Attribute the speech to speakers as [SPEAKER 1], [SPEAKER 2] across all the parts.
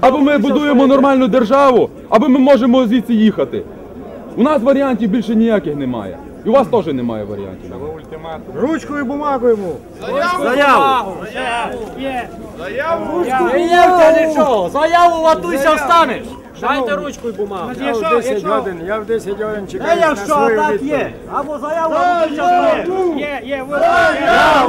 [SPEAKER 1] Або ми будуємо нормальну державу, або ми можемо звідси їхати. У нас варіантів більше ніяких немає. І у вас теж немає варіантів.
[SPEAKER 2] Ручку і бумагу йому.
[SPEAKER 3] Заяву. В тебе нічого. Заяву ватуйся, встанеш. Дайте ручку і бумагу.
[SPEAKER 2] Я в 10 годин, я в 10 годин чекаю на
[SPEAKER 3] якщо
[SPEAKER 2] свою відповідь.
[SPEAKER 3] є. Або заяву, або ватуйся, встанеш.
[SPEAKER 4] Є, є. Заяву!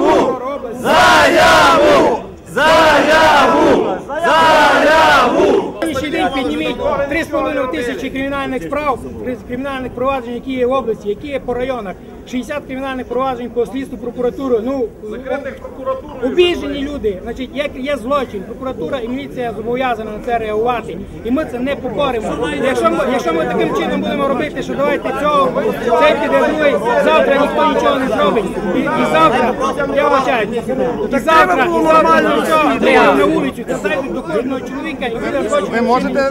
[SPEAKER 4] 3,5 тисячі кримінальних справ, кримінальних проваджень, які є в області, які є по районах. 60 кримінальних проваджень по слідству прокуратури. Ну, обіжені люди. Значить, як є злочин, прокуратура і міліція зобов'язана на це реагувати. І ми це не покоримо. Якщо ми, якщо ми таким чином будемо робити, що давайте цього, цей піде другий, завтра ніхто нічого не зробить. І, і завтра, я вважаю, і завтра, і завтра нічого, на вулицю, це зайдуть до кожного чоловіка і.
[SPEAKER 5] Ви можете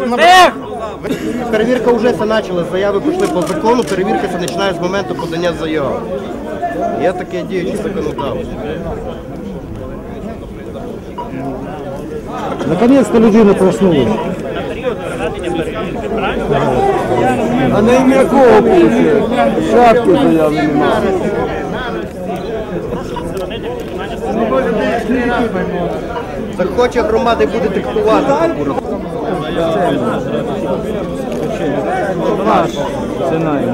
[SPEAKER 5] перевірка вже це почала. Заяви пішли по закону. Перевірка починає з моменту подання заяви. Є таке діюче законодавство.
[SPEAKER 2] Наконец-то людина проснулась. А на ім'я кого пише? Шапки заяви немає.
[SPEAKER 5] Захоче громади буде диктувати.
[SPEAKER 2] Наш. Це най.